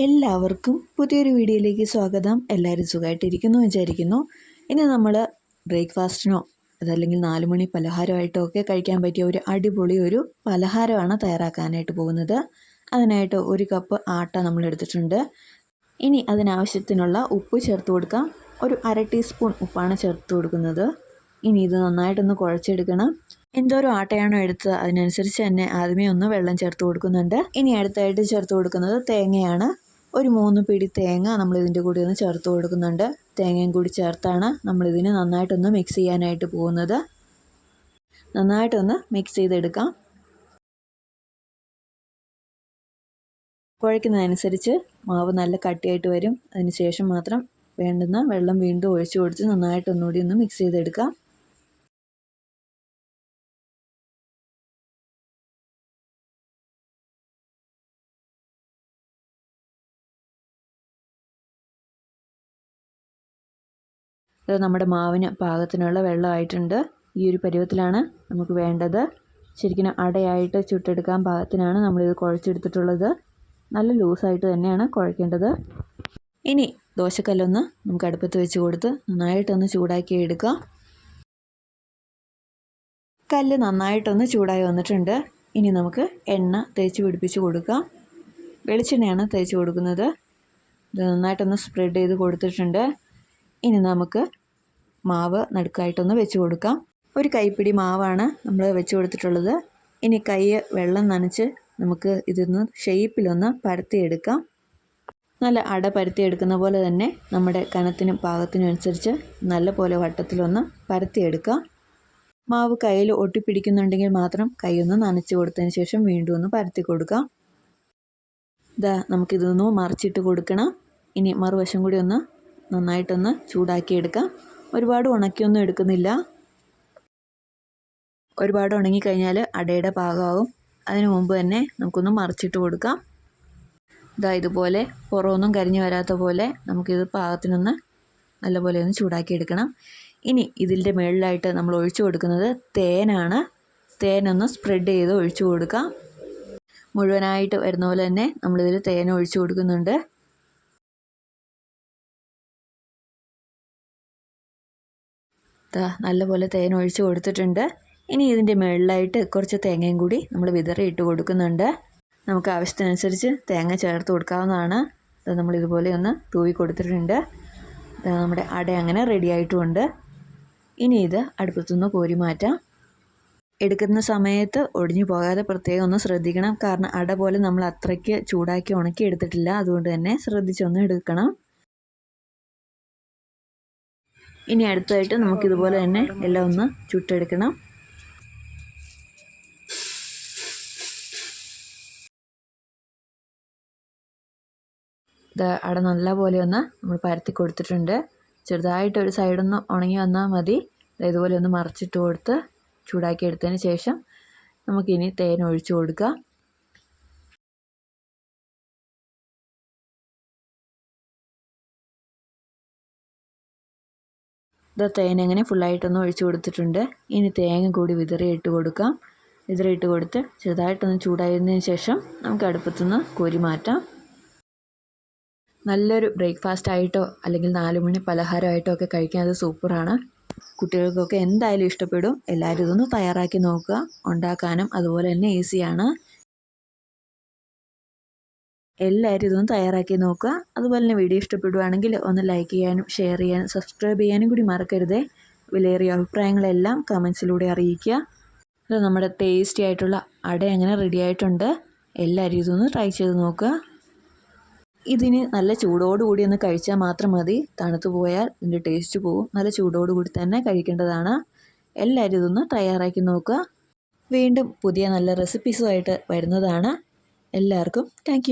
എല്ലാവർക്കും പുതിയൊരു വീഡിയോയിലേക്ക് സ്വാഗതം. എല്ലാവരും സുഖമായിട്ടിരിക്കുന്നു വിചാരിക്കുന്നു. ഇനി നമ്മൾ ബ്രേക്ക്ഫാസ്റ്റിനോ അതല്ലെങ്കിൽ നാലുമണി പലഹാരമായിട്ടോ ഒക്കെ കഴിക്കാൻ പറ്റിയ ഒരു അടിപൊളി ഒരു പലഹാരമാണ് തയ്യാറാക്കാനായിട്ട് പോകുന്നത്. അതിനായിട്ട് ഒരു കപ്പ് ആട്ട നമ്മൾ എടുത്തിട്ടുണ്ട്. ഇനി അതിനാവശ്യത്തിനുള്ള ഉപ്പ് ചേർത്ത് കൊടുക്കാം. ഒരു അര ടീസ്പൂൺ ഉപ്പാണ് ചേർത്ത് കൊടുക്കുന്നത്. ഇനി ഇത് നന്നായിട്ടൊന്ന് കുഴച്ചെടുക്കണം. എന്തോരം ആട്ടയാണോ എടുത്തത്? അതിനനുസരിച്ച് തന്നെ ആദ്യമേ ഒന്ന് വെള്ളം ചേർത്ത് കൊടുക്കുന്നുണ്ട്. ഇനി അടുത്തായിട്ട് ചേർത്ത് കൊടുക്കുന്നത് തേങ്ങയാണ്. ഒരു മൂന്ന് പിടി തേങ്ങ നമ്മൾ ഇതിന്റെ കൂടെ ഒന്ന് ചേർത്ത് കൊടുക്കുന്നുണ്ട്. തേങ്ങയും കൂടി ചേർത്താണ് നമ്മളിതിനെ നന്നായിട്ടൊന്ന് മിക്സ് ചെയ്യാനായിട്ട് പോകുന്നത്. നന്നായിട്ടൊന്ന് മിക്സ് ചെയ്തെടുക്കാം. കുഴയ്ക്കുന്നതനുസരിച്ച് മാവ് നല്ല കട്ടിയായിട്ട് വരും. അതിന് ശേഷം മാത്രം വേണ്ടുന്ന വെള്ളം വീണ്ടും ഒഴിച്ചു കൊടുത്ത് നന്നായിട്ടൊന്നുകൂടി ഒന്ന് മിക്സ് ചെയ്തെടുക്കാം. ഇത് നമ്മുടെ മാവിന് പാകത്തിനുള്ള വെള്ളമായിട്ടുണ്ട് ഈ ഒരു പരുവത്തിലാണ് നമുക്ക് വേണ്ടത്. ശരിക്കും അടയായിട്ട് ചുട്ടെടുക്കാൻ പാകത്തിനാണ് നമ്മളിത് കുഴച്ചെടുത്തിട്ടുള്ളത്. നല്ല ലൂസായിട്ട് തന്നെയാണ് കുഴക്കേണ്ടത്. ഇനി ദോശക്കല്ലൊന്ന് നമുക്ക് അടുപ്പത്ത് വെച്ച് കൊടുത്ത് നന്നായിട്ടൊന്ന് ചൂടാക്കി എടുക്കാം. കല്ല് നന്നായിട്ടൊന്ന് ചൂടായി വന്നിട്ടുണ്ട്. ഇനി നമുക്ക് എണ്ണ തേച്ച് പിടിപ്പിച്ച് കൊടുക്കാം. വെളിച്ചെണ്ണയാണ് തേച്ച് കൊടുക്കുന്നത്. ഇത് നന്നായിട്ടൊന്ന് സ്പ്രെഡ് ചെയ്ത് കൊടുത്തിട്ടുണ്ട്. ഇനി നമുക്ക് മാവ് നടുക്കായിട്ടൊന്ന് വെച്ച് കൊടുക്കാം. ഒരു കൈപ്പിടി മാവാണ് നമ്മൾ വെച്ച് കൊടുത്തിട്ടുള്ളത്. ഇനി കൈ വെള്ളം നനച്ച് നമുക്ക് ഇതൊന്ന് ഷേപ്പിലൊന്ന് പരത്തിയെടുക്കാം. നല്ല അട പരത്തിയെടുക്കുന്ന പോലെ തന്നെ നമ്മുടെ കനത്തിനും പാകത്തിനും അനുസരിച്ച് നല്ല പോലെ വട്ടത്തിലൊന്ന് പരത്തിയെടുക്കാം. മാവ് കയ്യിൽ ഒട്ടിപ്പിടിക്കുന്നുണ്ടെങ്കിൽ മാത്രം കൈയൊന്ന് നനച്ച് കൊടുത്തതിന് ശേഷം വീണ്ടും ഒന്ന് പരത്തി കൊടുക്കാം. ഇതാ നമുക്കിതൊന്ന് മറിച്ചിട്ട് കൊടുക്കണം. ഇനി മറുവശം കൂടി ഒന്ന് നന്നായിട്ടൊന്ന് ചൂടാക്കിയെടുക്കാം. ഒരുപാട് ഉണക്കിയൊന്നും എടുക്കുന്നില്ല. ഒരുപാട് ഉണങ്ങിക്കഴിഞ്ഞാൽ അടയുടെ പാകമാകും അതിന് മുമ്പ് തന്നെ നമുക്കൊന്ന് മറിച്ചിട്ട് കൊടുക്കാം. ഇതാ ഇതുപോലെ പുറമൊന്നും കരിഞ്ഞു വരാത്ത പോലെ നമുക്കിത് പാകത്തിനൊന്ന് നല്ലപോലെ ഒന്ന് ചൂടാക്കി എടുക്കണം ഇനി ഇതിന്റെ മുകളിലായിട്ട് നമ്മൾ ഒഴിച്ചു കൊടുക്കുന്നത് തേനാണ്. തേനൊന്ന് സ്പ്രെഡ് ചെയ്ത് ഒഴിച്ചു കൊടുക്കാം. മുഴുവനായിട്ട് വരുന്ന പോലെ തന്നെ നമ്മളിതിൽ തേൻ ഒഴിച്ചു കൊടുക്കുന്നുണ്ട്. നല്ലപോലെ തേൻ ഒഴിച്ച് കൊടുത്തിട്ടുണ്ട്. ഇനി ഇതിന്റെ മുകളിലായിട്ട് കുറച്ച് തേങ്ങയും കൂടി നമ്മൾ വിതറി ഇട്ട് കൊടുക്കുന്നുണ്ട്. നമുക്ക് ആവശ്യത്തിനനുസരിച്ച് തേങ്ങ ചേർത്ത് കൊടുക്കാവുന്നതാണ്. അത് നമ്മൾ ഇതുപോലെ ഒന്ന് തൂവി കൊടുത്തിട്ടുണ്ട്. നമ്മുടെ അട അങ്ങനെ റെഡി ആയിട്ടുമുണ്ട് ഇനി ഇത് അടുപ്പത്തുനിന്ന് കോരി മാറ്റാം. എടുക്കുന്ന സമയത്ത് ഒടിഞ്ഞു പോകാതെ പ്രത്യേകം ഒന്ന് ശ്രദ്ധിക്കണം. കാരണം അട പോലെ നമ്മൾ അത്രയ്ക്ക് ചൂടാക്കി ഉണക്കി എടുത്തിട്ടില്ല അതുകൊണ്ട് തന്നെ ശ്രദ്ധിച്ചൊന്ന് എടുക്കണം. ഇനി അടുത്തായിട്ട് നമുക്കിതുപോലെ തന്നെ എല്ലാം ഒന്ന് ചുട്ടെടുക്കണം. ഇത് അവിടെ നല്ലപോലെ ഒന്ന് നമ്മൾ പരത്തി കൊടുത്തിട്ടുണ്ട്. ചെറുതായിട്ട് ഒരു സൈഡൊന്ന് ഉണങ്ങി വന്നാൽ മതി. ഇതുപോലെ ഒന്ന് മറിച്ചിട്ട് കൊടുത്ത് ചൂടാക്കി എടുത്തതിന് ശേഷം നമുക്കിനി തേൻ ഒഴിച്ചു കൊടുക്കാം. ഇത് തേൻ അങ്ങനെ ഫുള്ളായിട്ടൊന്ന് ഒഴിച്ചു കൊടുത്തിട്ടുണ്ട്. ഇനി തേങ്ങ കൂടി വിതറിയിട്ട് കൊടുക്കാം. വിതറിയിട്ട് കൊടുത്ത് ചെറുതായിട്ടൊന്ന് ചൂടായതിനു ശേഷം നമുക്ക് അടുപ്പത്തുനിന്ന് കോരി മാറ്റാം. നല്ലൊരു ബ്രേക്ക്ഫാസ്റ്റ് ആയിട്ടോ അല്ലെങ്കിൽ നാലുമണി പലഹാരമായിട്ടോ ഒക്കെ കഴിക്കാൻ അത് സൂപ്പറാണ്. കുട്ടികൾക്കൊക്കെ എന്തായാലും ഇഷ്ടപ്പെടും. എല്ലാവരും ഇതൊന്ന് തയ്യാറാക്കി നോക്കുക. ഉണ്ടാക്കാനും അതുപോലെ തന്നെ ഈസിയാണ് എല്ലാവരും ഇതൊന്ന് തയ്യാറാക്കി നോക്കുക. അതുപോലെ തന്നെ വീഡിയോ ഇഷ്ടപ്പെടുവാണെങ്കിൽ ഒന്ന് ലൈക്ക് ചെയ്യാനും ഷെയർ ചെയ്യാനും സബ്സ്ക്രൈബ് ചെയ്യാനും കൂടി മറക്കരുതേ. വിലയേറിയ അഭിപ്രായങ്ങളെല്ലാം കമൻസിലൂടെ അറിയിക്കുക. അത് നമ്മുടെ ടേസ്റ്റി ആയിട്ടുള്ള അട അങ്ങനെ റെഡി ആയിട്ടുണ്ട്? എല്ലാവരും ഇതൊന്ന് ട്രൈ ചെയ്ത് നോക്കുക. ഇതിന് നല്ല ചൂടോടുകൂടി ഒന്ന് കഴിച്ചാൽ മാത്രം മതി. തണുത്തു പോയാൽ ഇതിന്റെ ടേസ്റ്റ് പോകും നല്ല ചൂടോടുകൂടി തന്നെ കഴിക്കേണ്ടതാണ്. എല്ലാവരും ഇതൊന്ന് തയ്യാറാക്കി നോക്കുക. വീണ്ടും പുതിയ നല്ല റെസിപ്പീസുമായിട്ട് വരുന്നതാണ്. എല്ലാവർക്കും താങ്ക്